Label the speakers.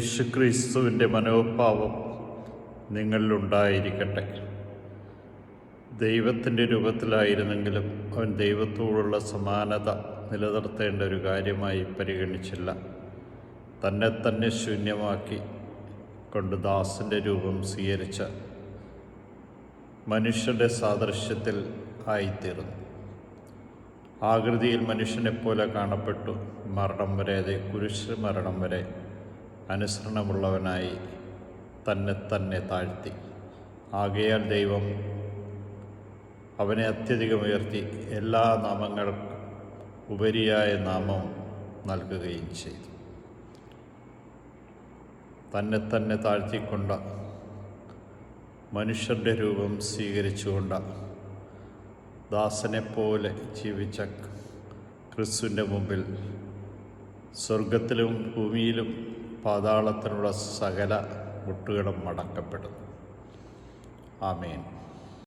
Speaker 1: യേശുക്രിസ്തുവിന്റെ മനോഭാവം നിങ്ങളിലുണ്ടായിരിക്കട്ടെ. ദൈവത്തിന്റെ രൂപത്തിലായിരുന്നെങ്കിലും അവൻ ദൈവത്തോടുള്ള സമാനത നിലനിർത്തേണ്ട ഒരു കാര്യമായി പരിഗണിച്ചില്ല. തന്നെ തന്നെ ശൂന്യമാക്കി കൊണ്ട് ദാസിന്റെ രൂപം സ്വീകരിച്ച മനുഷ്യരുടെ സാദൃശ്യത്തിൽ ആയിത്തീർന്നു. ആകൃതിയിൽ മനുഷ്യനെപ്പോലെ കാണപ്പെട്ടു. മരണം വരെ അതെ കുരിശ് മരണം വരെ അനുസരണമുള്ളവനായി തന്നെ തന്നെ താഴ്ത്തി. ആകയാൽ ദൈവം അവനെ അത്യധികം ഉയർത്തി എല്ലാ നാമങ്ങൾക്കും ഉപരിയായ നാമം നൽകുകയും ചെയ്തു. തന്നെ തന്നെ താഴ്ത്തിക്കൊണ്ട മനുഷ്യരുടെ രൂപം സ്വീകരിച്ചുകൊണ്ട ദാസനെപ്പോലെ ജീവിച്ച ക്രിസ്തുവിന്റെ മുമ്പിൽ സ്വർഗത്തിലും ഭൂമിയിലും പാതാളത്തിനുള്ള സകല മുട്ടുകളും മടക്കപ്പെടുന്നു ആമേൻ.